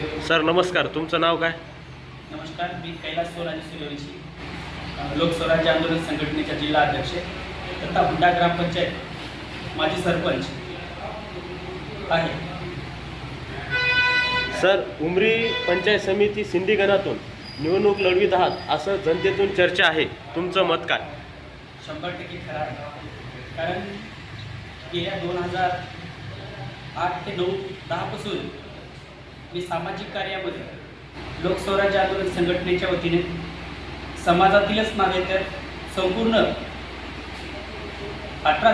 Sir नमस्कार. तुमचं नाव काय? नमस्कार. मी कैलास सोनाजी सूर्यवंशी लोकस्वराज्य आंदोलन संघटनेचा जिल्हा अध्यक्ष तथा हुंडा ग्रामपंचायत माजी सरपंच आहे. सर उमरी पंचायत समिती सिंधी गणातून निवडणूक लढवीत आहात असं जनतेतून चर्चा आहे. तुमचं मत काय? शंभर टक्के खरा कारण गेल्या दोन हजार आठ ते नऊ दहापासून मी सामाजिक कार्यामध्ये लोकस्वराज्य आंदोलन संघटनेच्या वतीने समाजातीलच नव्हे तर संपूर्ण अठरा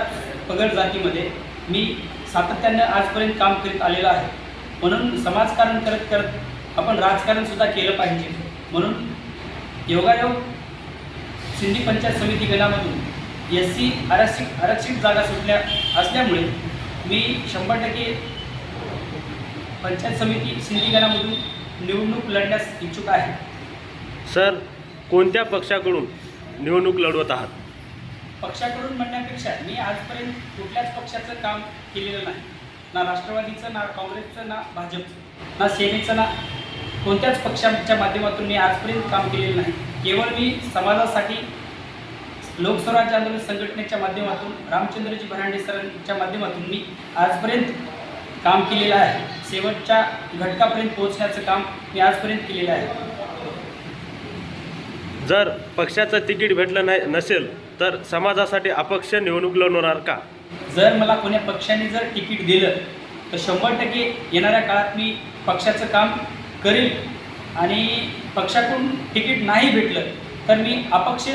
पगड जातीमध्ये मी सातत्यानं आजपर्यंत काम करीत आलेलो आहे. म्हणून समाजकारण करत करत आपण राजकारणसुद्धा केलं पाहिजे. म्हणून योगायोग सिंधी पंचायत समिती गणामधून एस सी आरक्षित आरक्षित जागा सुटल्या असल्यामुळे मी शंभर टक्के पंचायत समिती सिंधी गणामधून निवडणूक लढण्यास इच्छुक आहे. सर कोणत्या पक्षाकडून निवडणूक लढवत आहात? पक्षाकडून म्हणण्यापेक्षा मी आजपर्यंत कुठल्याच पक्षाचं काम केलेलं नाही. ना राष्ट्रवादीचं ना काँग्रेसचं ना भाजपचं ना सेनेचं ना कोणत्याच पक्षाच्या माध्यमातून मी आजपर्यंत काम केलेलं नाही. केवळ मी समाजासाठी लोकस्वराज्य आंदोलन संघटनेच्या माध्यमातून रामचंद्रजी भरांडे सरांच्या माध्यमातून मी आजपर्यंत काम केलेलं आहे. शेवटच्या घटकापर्यंत पोहोचण्याचं काम मी आजपर्यंत केलेलं आहे. जर पक्षाचं तिकीट भेटलं नाही नसेल तर समाजासाठी अपक्ष निवडणूक लढवणार का? जर मला कोण्या पक्षाने जर तिकीट दिलं तर शंभर टक्के येणाऱ्या काळात मी पक्षाचं काम करेल आणि पक्षाकडून तिकीट नाही भेटलं तर मी अपक्ष